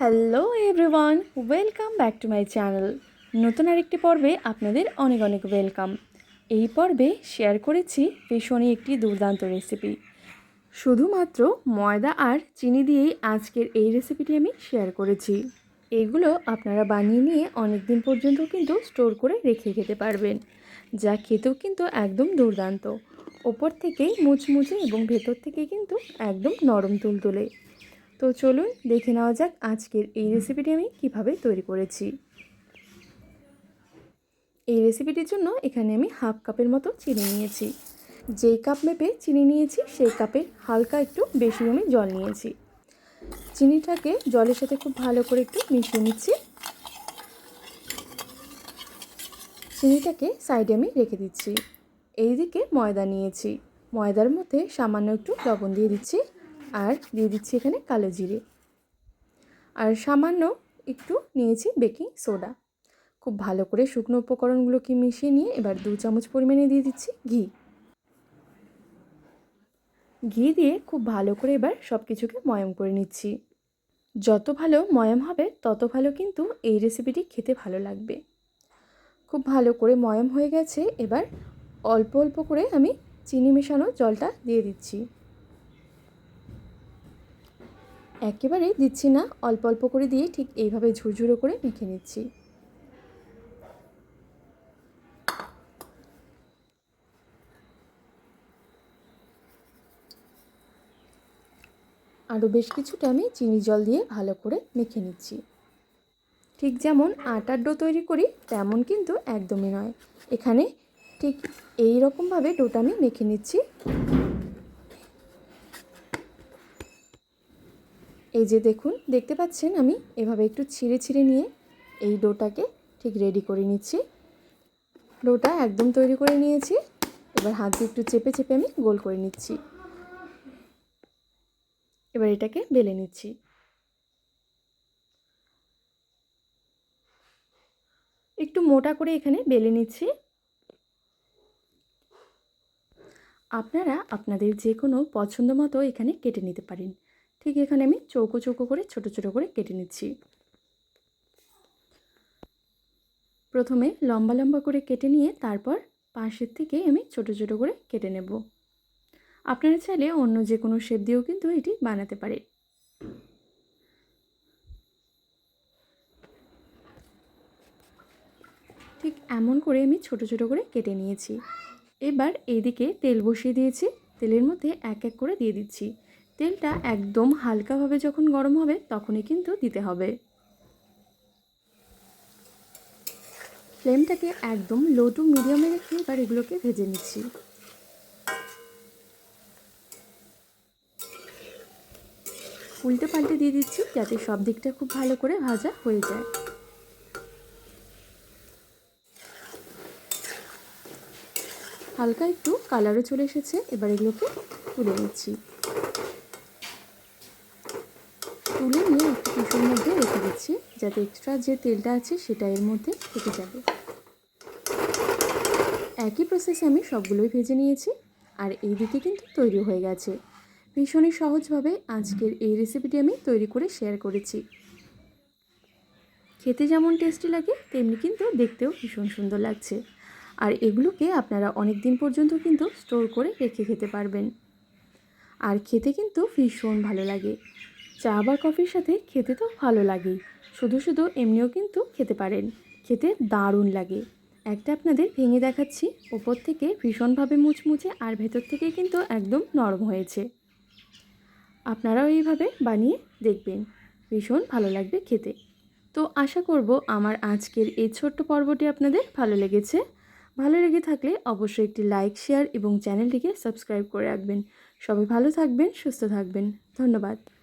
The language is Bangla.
Hello everyone welcome back to my channel নতুন আরেকটি পর্বে আপনাদের অনেক অনেক ওয়েলকাম এই পর্বে শেয়ার করেছি ভীষণই একটি দুর্দান্ত রেসিপি শুধুমাত্র ময়দা আর চিনি দিয়েই আজকের এই রেসিপিটি আমি শেয়ার করেছি। এগুলো আপনারা বানিয়ে নিয়ে অনেক দিন পর্যন্ত কিন্তু স্টোর করে রেখে খেতে পারবেন। যা খেতেও কিন্তু একদম দুর্দান্ত। ওপর থেকেই মুচমুচে এবং ভেতর থেকে কিন্তু একদম নরম তুলতুলে। তো চলুন দেখে নেওয়া যাক আজকের এই রেসিপিটি আমি কীভাবে তৈরি করেছি। এই রেসিপিটির জন্য এখানে আমি হাফ কাপের মতো চিনি নিয়েছি। যেই কাপ মেপে চিনি নিয়েছি, সেই কাপে হালকা একটু বেশি আমি জল নিয়েছি। চিনিটাকে জলের সাথে খুব ভালো করে একটু মিশিয়ে নিচ্ছি। চিনিটাকে সাইডে আমি রেখে দিচ্ছি। এইদিকে ময়দা নিয়েছি। ময়দার মধ্যে সামান্য একটু লবণ দিয়ে দিচ্ছি। আর দিয়ে দিচ্ছি এখানে কালো জিরে। আর সামান্য একটু নিয়েছি বেকিং সোডা। খুব ভালো করে শুকনো উপকরণগুলোকে মিশিয়ে নিয়ে এবার দু চামচ পরিমাণে দিয়ে দিচ্ছি ঘি। ঘি দিয়ে খুব ভালো করে এবার সব কিছুকে ময়ম করে নিচ্ছি। যত ভালো ময়ম হবে, তত ভালো কিন্তু এই রেসিপিটি খেতে ভালো লাগবে। খুব ভালো করে ময়ম হয়ে গেছে, এবার অল্প অল্প করে আমি চিনি মেশানো জলটা দিয়ে দিচ্ছি। একেবারে দিচ্ছি না। অল্প অল্প করে দিয়ে ঠিক এইভাবে ঝুরঝুরো করে মেখে নিচ্ছি। আরও বেশ কিছুটা আমি চিনি জল দিয়ে ভালো করে মেখে নিচ্ছি। ঠিক যেমন আটার ডো তৈরি করি, তেমন কিন্তু একদমই নয়। এখানে ঠিক এই রকমভাবে ডোটা আমি মেখে নিচ্ছি। এই যে দেখুন, দেখতে পাচ্ছেন আমি? এভাবে একটু ছিঁড়ে ছিঁড়ে নিয়ে এই ডোটাকে ঠিক রেডি করে নিচ্ছি। ডোটা একদম তৈরি করে নিয়েছি। এবার হাত দিয়ে একটু চেপে চেপে আমি গোল করে নিচ্ছি। এবার এটাকে বেলে নিচ্ছি। একটু মোটা করে এখানে বেলে নিচ্ছি। আপনারা আপনাদের যে কোনো পছন্দ মতো এখানে কেটে নিতে পারেন। ঠিক এখানে আমি চৌকো চৌকো করে, ছোট ছোট করে কেটে নিচ্ছি। প্রথমে লম্বা লম্বা করে কেটে নিয়ে তারপর পাশের থেকে আমি ছোট ছোট করে কেটে নেব। আপনারা চাইলে অন্য যে কোনো শেপ দিয়েও কিন্তু এটি বানাতে পারে। ঠিক এমন করে আমি ছোট ছোট করে কেটে নিয়েছি। এবার এইদিকে তেল বসিয়ে দিয়েছি। তেলের মধ্যে এক এক করে দিয়ে দিচ্ছি। তেলটা একদম হালকাভাবে যখন গরম হবে, তখনই কিন্তু দিতে হবে। ফ্লেমটাকে একদম লো টু মিডিয়ামে রেখে এবার এগুলোকে ভেজে নিচ্ছি। উল্টে পাল্টে দিয়ে দিচ্ছি যাতে সব দিকটা খুব ভালো করে ভাজা হয়ে যায়। হালকা একটু কালারও চলে এসেছে, এবার এগুলোকে তুলে নিচ্ছি তুলে নিয়ে একটু টিস্যুর মধ্যে রেখে দিচ্ছি যাতে এক্সট্রা যে তেলটা আছে সেটা এর মধ্যে থেকে যাবে। একই প্রসেসে আমি সবগুলোই ভেজে নিয়েছি আর এই দিকে কিন্তু তৈরি হয়ে গেছে। ভীষণই সহজভাবে আজকের এই রেসিপিটি আমি তৈরি করে শেয়ার করেছি। খেতে যেমন টেস্টি লাগে, তেমনি কিন্তু দেখতেও ভীষণ সুন্দর লাগছে। আর এগুলোকে আপনারা অনেক দিন পর্যন্ত কিন্তু স্টোর করে রেখে খেতে পারবেন। আর খেতে কিন্তু ভীষণ ভালো লাগে। চা বা কফির সাথে খেতে তো ভালো লাগেই শুধু শুধু এমনিও কিন্তু খেতে পারেন। খেতে দারুণ লাগে। একটা আপনাদের ভেঙে দেখাচ্ছি, ওপর থেকে ভীষণভাবে মুচমুচে আর ভেতর থেকে কিন্তু একদম নরম হয়েছে। আপনারাও এইভাবে বানিয়ে দেখবেন, ভীষণ ভালো লাগবে খেতে। তো আশা করব আমার আজকের এই ছোট্ট পর্বটি আপনাদের ভালো লেগেছে। ভালো লেগে থাকলে অবশ্যই একটি লাইক, শেয়ার এবং চ্যানেলটিকে সাবস্ক্রাইব করে রাখবেন। সবাই ভালো থাকবেন, সুস্থ থাকবেন। ধন্যবাদ।